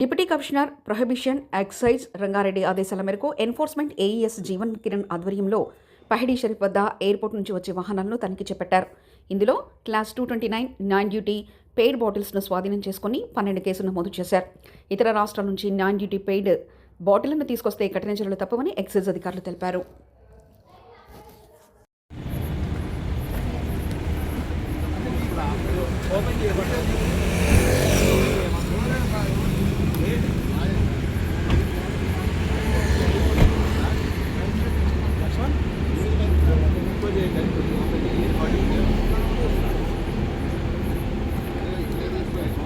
Deputy commissioner prohibition excise Rangareddy ఆదేశాల మేరకు enforcement AES Jeevan Kiran ఆధ్వర్యంలో పహడీ షరీఫ్ వద్ద ఎయిర్పోర్ట్ నుంచి వచ్చే వాహనాలను తనిఖీ చేపట్టారు. ఇందులో class two twenty nine non duty paid బాటిల్స్ను స్వాధీనం చేసుకుని పన్నెండు కేసులు నమోదు చేశారు. ఇతర రాష్ట్రాల నుంచి నాన్ డ్యూటీ పెయిడ్ బాటిళ్ళను తీసుకొస్తే కఠిన చర్యలు తప్పవని ఎక్సైజ్ అధికారులు తెలిపారు.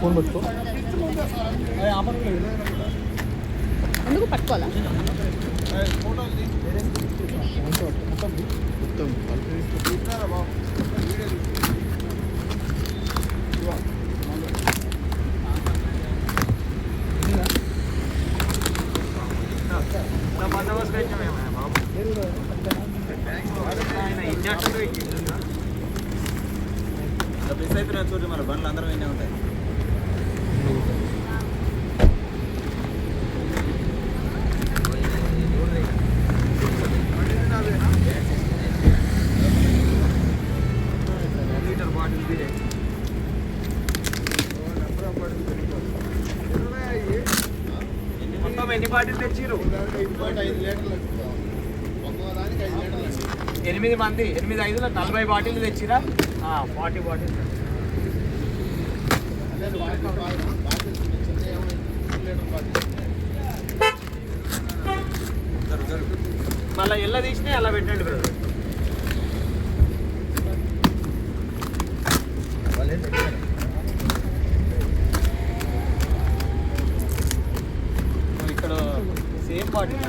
ఫోన్ పట్టుకో ఎందుకు పట్టుకోవాలా మిస్ అయిపోయినా చూడండి మన బండ్లు అందరం వినే ఉంటాయి బాటిల్ ఎన్ని బాటిల్ తెచ్చిరు ఎనిమిది మంది ఎనిమిది ఐదులో నలభై బాటిల్ తెచ్చిరా? ఫార్టీ బాటిల్ మళ్ళీ ఎల్ల తీసినా అలా పెట్టండి బ్రదర్ ఇక్కడ సేమ్ బాటిల్.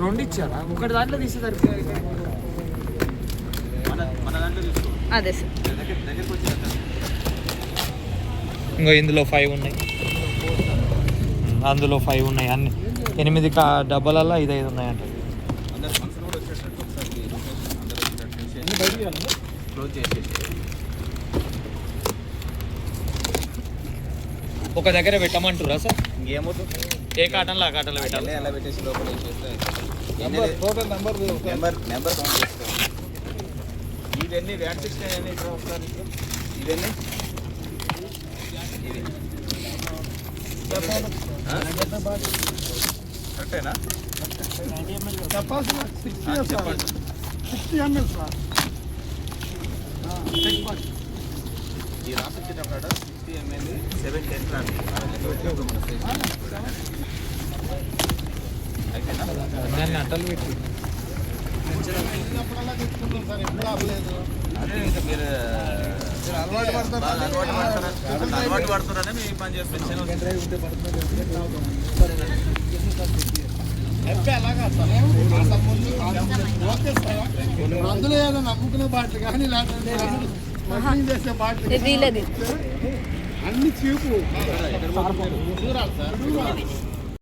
రెండు ఇచ్చారా ఒకటి దాంట్లో తీసుకో అదే సార్. ఇంకో ఇందులో ఫైవ్ ఉన్నాయి. అందులో ఫైవ్ ఉన్నాయి అన్ని. ఎనిమిది కా డబ్బాలలో ఐదు ఐదు ఉన్నాయి అంటే అందరు ఫంక్షన్ కూడా వచ్చేటట్టు ఒకసారి అందరూ వచ్చేటట్టు చేసేసి క్లోజ్ చేసేసి ఒక దగ్గర పెట్టమంటురా సార్? ఇంకేమవుతుంది? ఏ కాటన్లో ఆ కాటన్లో పెట్టాలి? అలా పెట్టేసి లోపల వేసేస్తే total number number number count చేసుకో. ఇవన్నీ వ్యాట్ ఇక్కడ ఒకసారి ఇవన్నీ? ఇది? కరెక్టేనా? ఆ, చెప్పండి. ఈ రాసిచ్చేటప్పుడు సిక్స్టీ ఎంఎల్ సెవెన్ టెన్ అయిపోయిందా దాన్ని అట్టలు పెట్టి మీరు అలవాటు పడుతున్నారు అలవాటు పడుతున్నారు అలవాటు పడుతున్నారని ఈ పని చేస్తాం అందులో ఏదో నమ్ముకునే బాటలు కానీ స్మగ్లింగ్ చేసే బాటలు ఇది వీళ్ళది. అన్ని చీపు?